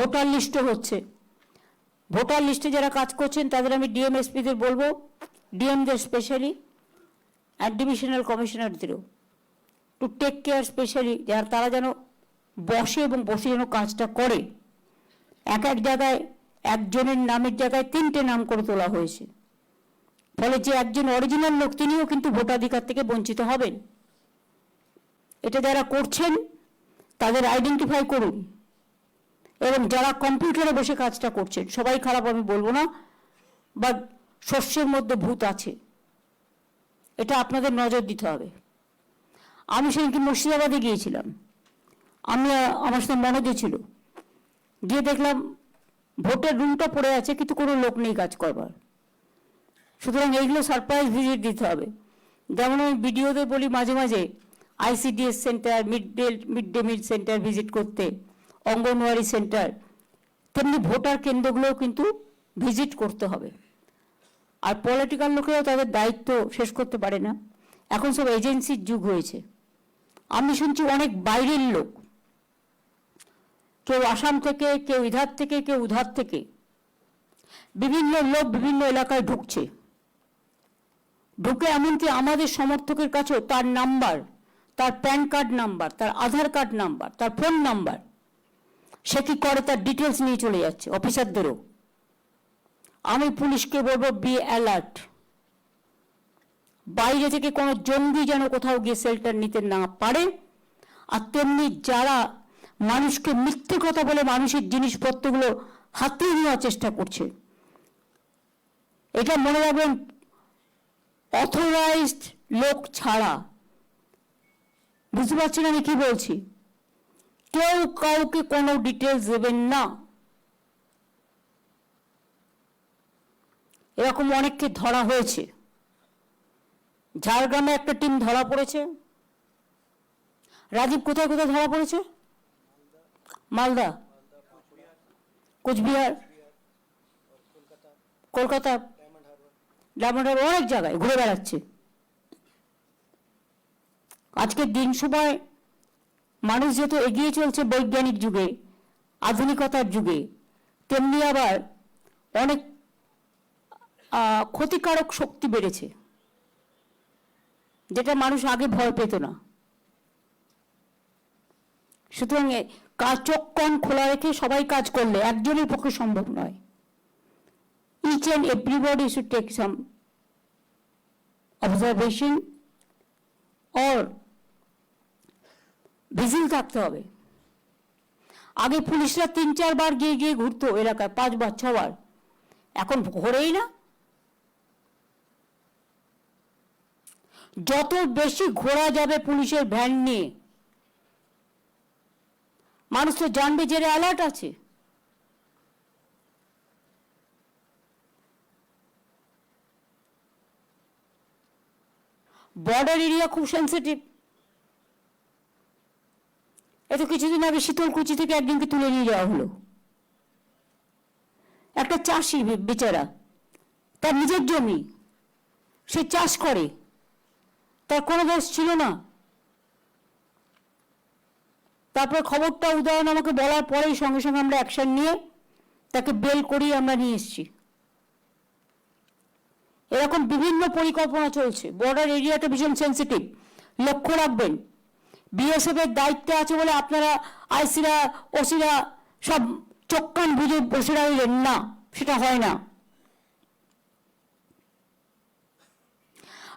Voter লিস্টও হচ্ছে। Voter লিস্টে যারা কাজ করছেন, তাদের আমি ডিএমএসপিদের বলব, ডিএমদের স্পেশালি আর ডিভিশনাল কমিশনারদেরও টু টেক কেয়ার স্পেশালি যারা তারা যেন বসে এবং বসে যেন কাজটা করে। এক এক জায়গায়, একজনের নামের জায়গায় তিনটে নাম করে তোলা হয়েছে। ফলে যে একজন অরিজিনাল লোক, তিনিও কিন্তু ভোটাধিকার থেকে বঞ্চিত হবেন। এটা যারা করছেন, তাদের আইডেন্টিফাই করুন। এবং যারা কম্পিউটারে বসে কাজটা করছেন সবাই খারাপ আমি বলব না বা শস্যের মধ্যে ভূত আছে। এটা আপনাদের নজর দিতে হবে। আমি সেদিনকে মুর্শিদাবাদে গিয়েছিলাম। আমি আমার সাথে মনোজও ছিল। গিয়ে দেখলাম ভোটের রুমটা পড়ে আছে, কিন্তু কোনো লোক নেই কাজ করবার। সুতরাং এইগুলো সারপ্রাইজ ভিজিট দিতে হবে। যেমন আমি ভিডিওতে বলি মাঝে মাঝে ICDS centre mid day mid day meal centre visit করতে। অঙ্গনওয়াড়ি সেন্টার, তেমনি ভোটার কেন্দ্রগুলোও কিন্তু ভিজিট করতে হবে। আর পলিটিক্যাল লোকেরাও তাদের দায়িত্ব শেষ করতে পারে না। এখন সব এজেন্সির যুগ হয়েছে। আমি শুনছি অনেক বাইরের লোক। কেউ আসাম থেকে, কেউ ইধার থেকে, কেউ উধার থেকে। বিভিন্ন লোক বিভিন্ন এলাকায় ঢুকছে। ঢুকে এমনকি আমাদের সমর্থকের কাছেও তার নাম্বার, তার প্যান কার্ড নাম্বার, তার আধার কার্ড নাম্বার, তার ফোন নাম্বার সে কি করে তার ডিটেলস নিয়ে চলে যাচ্ছে, অফিসারদেরও? আমি পুলিশকে বলব বি অ্যালার্ট বাইরে থেকে কোনো জঙ্গি যেন কোথাও গিয়ে শেল্টার নিতে না পারে। আর তেমনি যারা মানুষকে মিথ্যে কথা বলে মানুষের জিনিসপত্রগুলো হাতিয়ে নেওয়ার চেষ্টা করছে, এটা মনে রাখবেন অথরাইজড লোক ছাড়া। বুঝতে পারছেন আমি কি বলছি? কেউ কাউকে কোনো ডিটেলস দেবেন না। এরকম অনেককে ধরা হয়েছে। ঝাড়গ্রামে একটা টিম ধরা পড়েছে। রাজীব কোথায় কোথায় ধরা পড়েছে? মালদা। কোচবিহার। কলকাতা। ডায়মন্ড হারবার। অনেক জায়গায় ঘুরে বেড়াচ্ছে। আজকের দিন সময় মানুষ যেহেতু এগিয়ে চলছে বৈজ্ঞানিক যুগে, আধুনিকতার যুগে, তেমনি আবার অনেক ক্ষতিকারক শক্তি বেড়েছে, যেটা মানুষ আগে ভয় পেত না। সুতরাং কাজ কান খোলা রেখে সবাই কাজ করলে একজনের পক্ষে সম্ভব নয়। Each and everybody should take some observation or vigil থাকতে হবে। আগে পুলিশরা তিন চারবার গিয়ে গিয়ে ঘুরতো এলাকায় পাঁচবার ছবার এখন ঘোরেই না। যত বেশি ঘোরা যাবে পুলিশের ভ্যান নিয়ে, মানুষ তো জানবে যে অ্যালার্ট আছে। বর্ডার এরিয়া খুব সেন্সিটিভ এত কিছুদিন আগে শীতলকুচি থেকে একদিনকে তুলে নিয়ে যাওয়া হলো। একটা চাষি বেচারা, তার নিজের জমি, সে চাষ করে, তার কোনো দোষ ছিল না। তারপরে খবরটা, উদাহরণ আমাকে বলার পরেই সঙ্গে সঙ্গে আমরা অ্যাকশন নিয়ে তাকে বেল করিয়ে আমরা নিয়ে এসেছি। এরকম বিভিন্ন পরিকল্পনা চলছে। বর্ডার এরিয়াটা ভীষণ সেন্সিটিভ লক্ষ্য রাখবেন বিএসএফ এর দায়িত্বে আছে বলে আপনারা আইসিরা, ওসিরা সব চোখ কান বুঝে বসে রইলেন। না, সেটা হয় না।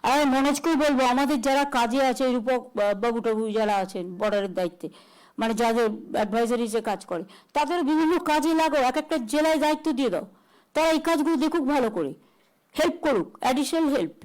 আর আমি মনোজকেই বলব, আমাদের যারা কাজে আছে রূপক বাবু টাবু যারা আছেন, বর্ডারের দায়িত্বে মানে যাদের অ্যাডভাইজারিজে কাজ করে, তাদের বিভিন্ন কাজে লাগো, এক একটা জেলায় দায়িত্ব দিয়ে দাও। তারা এই কাজগুলো দেখুক ভালো করে। হেল্প করুক অ্যাডিশনাল হেল্প